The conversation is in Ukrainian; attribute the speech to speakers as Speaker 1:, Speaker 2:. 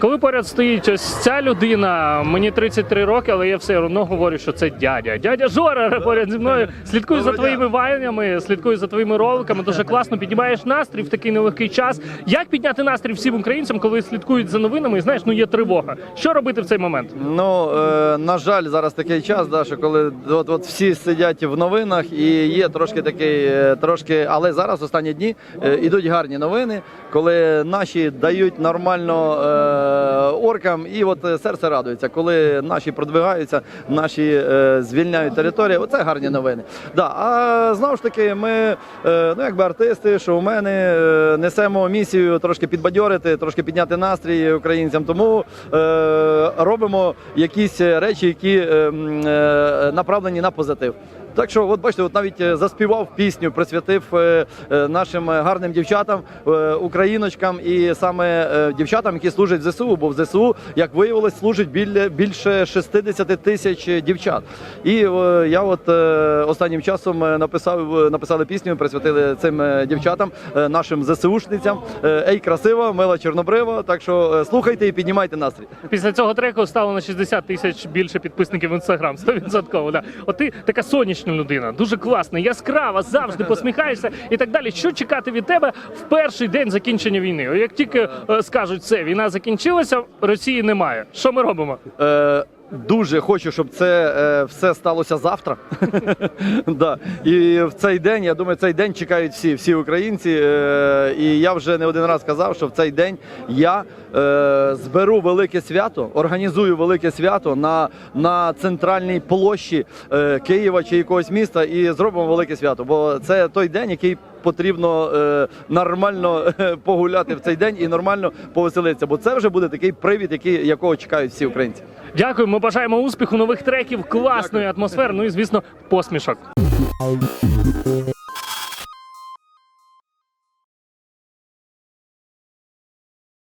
Speaker 1: Коли поряд стоїть ось ця людина, мені 33 роки, але я все одно говорю, що це дядя. Дядя Жора поряд зі мною. Слідкую за твоїми вайнями, слідкую за твоїми роликами. Дуже класно піднімаєш настрій в такий нелегкий час. Як підняти настрій всім українцям, коли слідкують за новинами? І знаєш, ну є тривога. Що робити в цей момент?
Speaker 2: Ну е, на жаль, зараз такий час, да, що коли от, от всі сидять в новинах, і є трошки такий, е, трошки, але зараз останні дні е, ідуть гарні новини, коли наші дають нормально е, оркам, і от е, серце радується, коли наші продвигаються, наші е, звільняють територію. Оце гарні новини. Да, а знову ж таки, ми е, ну якби артисти, шоумени, е, несемо місію трошки підбадьорити, трошки підняти настрій українцям. Тому е, робимо якісь речі, які е, е, направлені на позитив. Так що, от бачите, от навіть е, заспівав пісню, присвятив е, е, нашим гарним дівчатам, е, україночкам і саме е, дівчатам, які служать в ЗСУ, бо в ЗСУ, як виявилось, служить біля більше 60 тисяч дівчат. І е, я от е, останнім часом е, написав написали пісню, присвятили цим дівчатам, е, нашим ЗСУшницям. Е, Ей, красива, мила чорнобрива. Так що е, слухайте і піднімайте настрій.
Speaker 1: Після цього треку стало на 60 тисяч більше підписників в інстаграм. 100%. Да. От ти така сонячна людина, дуже класна, яскрава, завжди посміхаєшся і так далі. Що чекати від тебе в перший день закінчення війни? Як тільки е, скажуть, все, війна закінчилася, Росії немає. Що ми робимо?
Speaker 2: Е, Дуже хочу, щоб це е, все сталося завтра. да. І в цей день, я думаю, цей день чекають всі, всі українці. Е, і я вже не один раз казав, що в цей день я е, зберу велике свято, організую велике свято на, на центральній площі е, Києва чи якогось міста і зробимо велике свято. Бо це той день, який потрібно е, нормально е, погуляти в цей день і нормально повеселитися. Бо це вже буде такий привід, який, якого чекають всі українці.
Speaker 1: Дякую, ми бажаємо успіху, нових треків, класної атмосфери. Ну і звісно, посмішок.